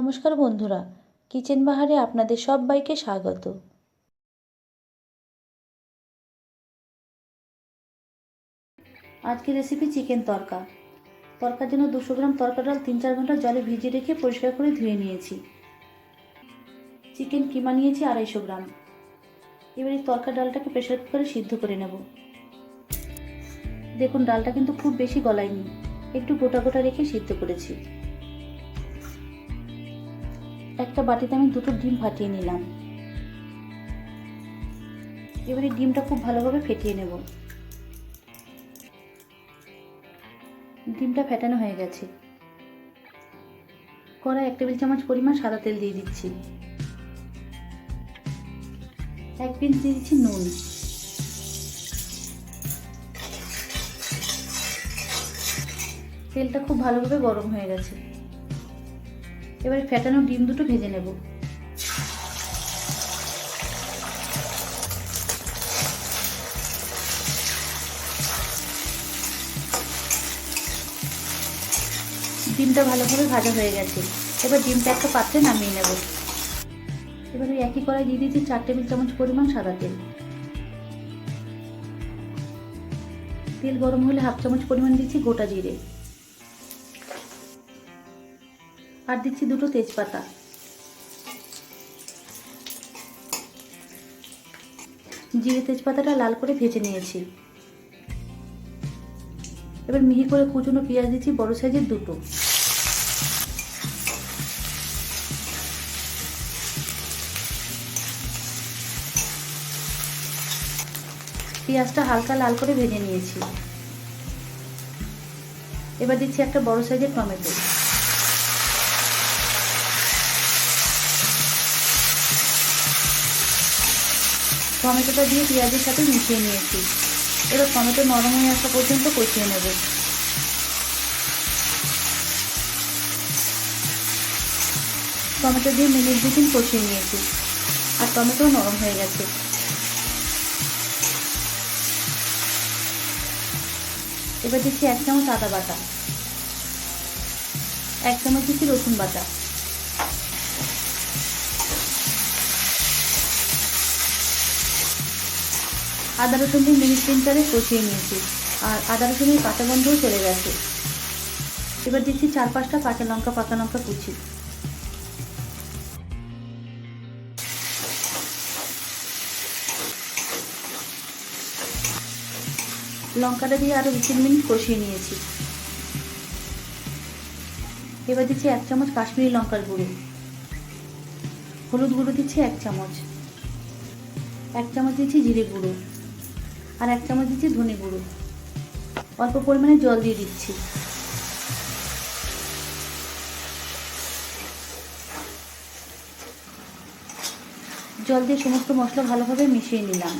নমস্কার বন্ধুরা, কিচেন বাহারে আপনাদের সবাইকে স্বাগত। আজকের রেসিপি চিকেন তরকা। তরকার জন্য দুশো গ্রাম তরকা ডাল তিন চার ঘণ্টা জলে ভিজিয়ে রেখে পরিষ্কার করে ধুয়ে নিয়েছি। চিকেন কিমা নিয়েছি আড়াইশো গ্রাম। এবার এই তরকা ডালটাকে প্রেশার কুকারে সিদ্ধ করে নেব। দেখুন, ডালটা কিন্তু খুব বেশি গলায়নি। একটু গোটা গোটা রেখে সিদ্ধ করেছি। একটা বাটিতে আমি দুটো ডিম ফাটিয়ে নিলাম। এবারে ডিমটা খুব ভালোভাবে ফেটিয়ে নেব। ডিমটা ফেটানো হয়ে গেছে। কড়াই এক টেবিল চামচ পরিমাণ সাদা তেল দিয়ে দিচ্ছি। এক পিঞ্চ দিয়ে দিচ্ছি নুন। তেলটা খুব ভালোভাবে গরম হয়ে গেছে। এবারে ফেটানো ডিম দুটো ভেজে নেব। ডিমটা ভালোভাবে ভাজা হয়ে গেছে। এবার ডিমটা একটা পাত্রে নামিয়ে নেব। এবার একই কড়াই দিয়ে দিয়েছি চার টেবিল চামচ পরিমাণ সাদা তেল। তেল গরম হলে হাফ চামচ পরিমাণ দিচ্ছি গোটা জিরে। আর দিচ্ছি দুটো তেজপাতা। জিরে তেজপাতাটা লাল করে ভেজে নিয়েছি। এবার মিহি করে কুচনো পেঁয়াজ দিচ্ছি, বড় সাইজের দুটো। পেঁয়াজটা হালকা লাল করে ভেজে নিয়েছি। এবার দিচ্ছি একটা বড় সাইজের টমেটো। টমেটোটা দিয়ে পেঁয়াজের সাথে মিশিয়ে নিয়েছি। এবার টমেটো নরম হয়ে আসা পর্যন্ত কষিয়ে নেব। টমেটো দিয়ে মিনিট দু তিন কষিয়ে নিয়েছি। আর টমেটো নরম হয়ে গেছে। এবার দিচ্ছি এক চামচ আদা বাটা। এক চামচ দিচ্ছি রসুন বাটা। আদা রসুন দিয়ে মিনিট তিন চারে কষিয়ে নিয়েছি। আর আদা রসুনের কাঁচা গন্ধও চলে গেছে। এবার দিচ্ছি চার পাঁচটা কাঁচা লঙ্কা পাকা লঙ্কা কুচি। লঙ্কাটা দিয়ে আরও দু তিন মিনিট কষিয়ে নিয়েছি। এবার দিচ্ছি এক চামচ কাশ্মীরি লঙ্কার গুঁড়ো। হলুদ গুঁড়ো দিচ্ছি এক চামচ। এক চামচ দিচ্ছি জিরে গুঁড়ো। আর এক চামচ দিচ্ছি ধনে গুঁড়ো। অল্প পরিমাণে জল দিয়ে দিচ্ছি। জল দিয়ে সমস্ত মশলা ভালোভাবে মিশিয়ে নিলাম।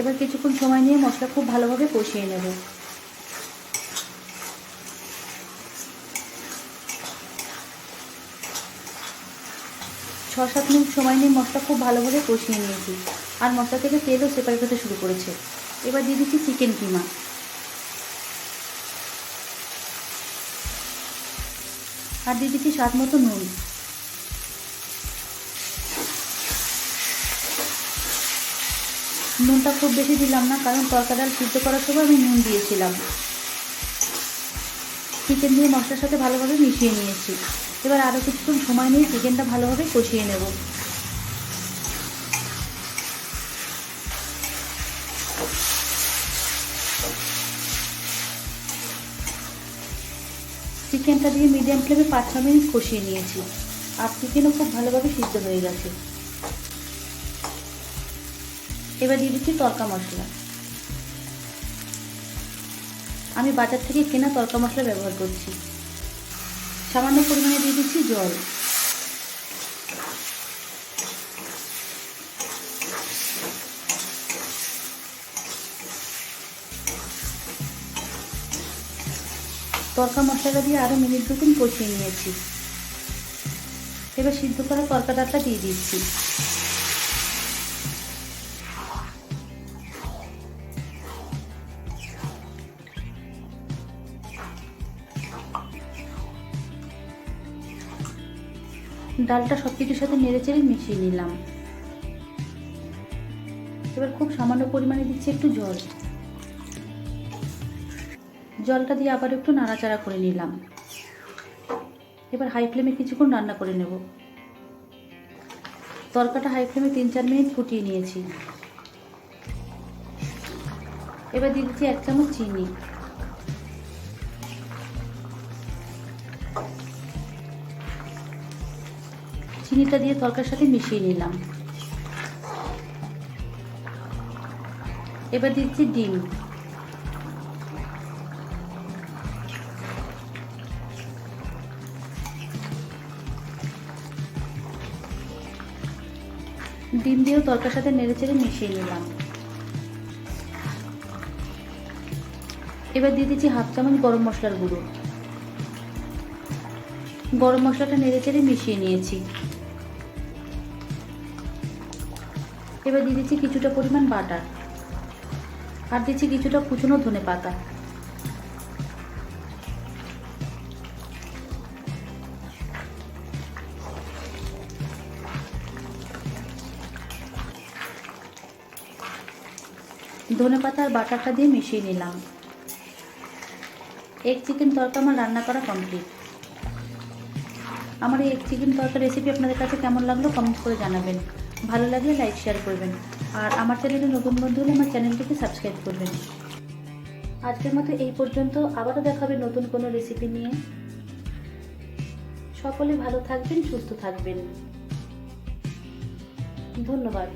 এবার কিছুক্ষণ সময় নিয়ে মশলা খুব ভালোভাবে কষিয়ে নেব। ছ সাত মিনিট সময় নিয়ে মশলা খুব ভালোভাবে কষিয়ে নিয়েছি। আর মশলা থেকে তেলও সেপারেট হতে শুরু করেছে। এবার দিয়ে দিচ্ছি চিকেন কিমা। আর দিয়ে দিচ্ছি স্বাদ মতো নুন। নুনটা খুব বেশি দিলাম না, কারণ তরকা ডাল সিদ্ধ করার সময় আমি নুন দিয়েছিলাম। চিকেন দিয়ে মশলার সাথে ভালোভাবে মিশিয়ে নিয়েছি। এবার আরও কিছুক্ষণ সময় নিয়ে চিকেনটা ভালোভাবে কষিয়ে নেব। চিকেনটা দিয়ে মিডিয়াম ফ্লেমে পাঁচ ছ মিনিট কষিয়ে নিয়েছি। আর চিকেনও খুব ভালোভাবে সিদ্ধ হয়ে গেছে। এবার দিয়ে দিচ্ছি তরকা মশলা। আমি বাজার থেকে কেনা তরকা মশলা ব্যবহার করছি। সামান্য পরিমাণে দিয়ে দিচ্ছি জল। তরকা মশলাটা দিয়ে আরও মিনিট দুদিন কষিয়ে নিয়েছি। এবার সিদ্ধ করা তরকা ডালটা দিয়ে দিচ্ছি। ডালটা সব কিছুর সাথে নেড়ে চেড়ে মিশিয়ে নিলাম। এবার খুব সামান্য পরিমাণে দিচ্ছি একটু জল। জলটা দিয়ে আবার একটু নাড়াচাড়া করে নিলাম। এবার হাই ফ্লেমে কিছুক্ষণ রান্না করে নেব। তরকাটা হাই ফ্লেমে তিন চার মিনিট ফুটিয়ে নিয়েছি। এবার দিয়ে দিচ্ছি এক চামচ চিনি। চিনিটা দিয়ে তরকার সাথে মিশিয়ে নিলাম। এবার দিচ্ছি ডিম। ডিম দিয়েও তরকার সাথে নেড়ে চেড়ে মিশিয়ে নিলাম। এবার দিয়ে দিচ্ছি হাফ চামচ গরম মশলার গুঁড়ো। গরম মশলাটা নেড়ে চেড়ে মিশিয়ে নিয়েছি। এবার দিয়ে দিচ্ছি কিছুটা পরিমাণ বাটার। আর দিচ্ছি কিছুটা কুচনো ধনে পাতা। ধনে পাতা আর বাটারটা দিয়ে মিশিয়ে নিলাম। এগ চিকেন তরকা আমার রান্না করা কমপ্লিট আমার এই এগ চিকেন তরকা রেসিপি আপনাদের কাছে কেমন লাগল কমেন্ট করে জানাবেন। ভালো লাগলে লাইক শেয়ার করবেন। আর আমার চ্যানেলে নতুন বন্ধু হলে আমার চ্যানেলটিকে সাবস্ক্রাইব করবেন। আজকের মতো এই পর্যন্ত। আবারও দেখাবে নতুন কোনো রেসিপি নিয়ে। সকলে ভালো থাকবেন, সুস্থ থাকবেন। ধন্যবাদ।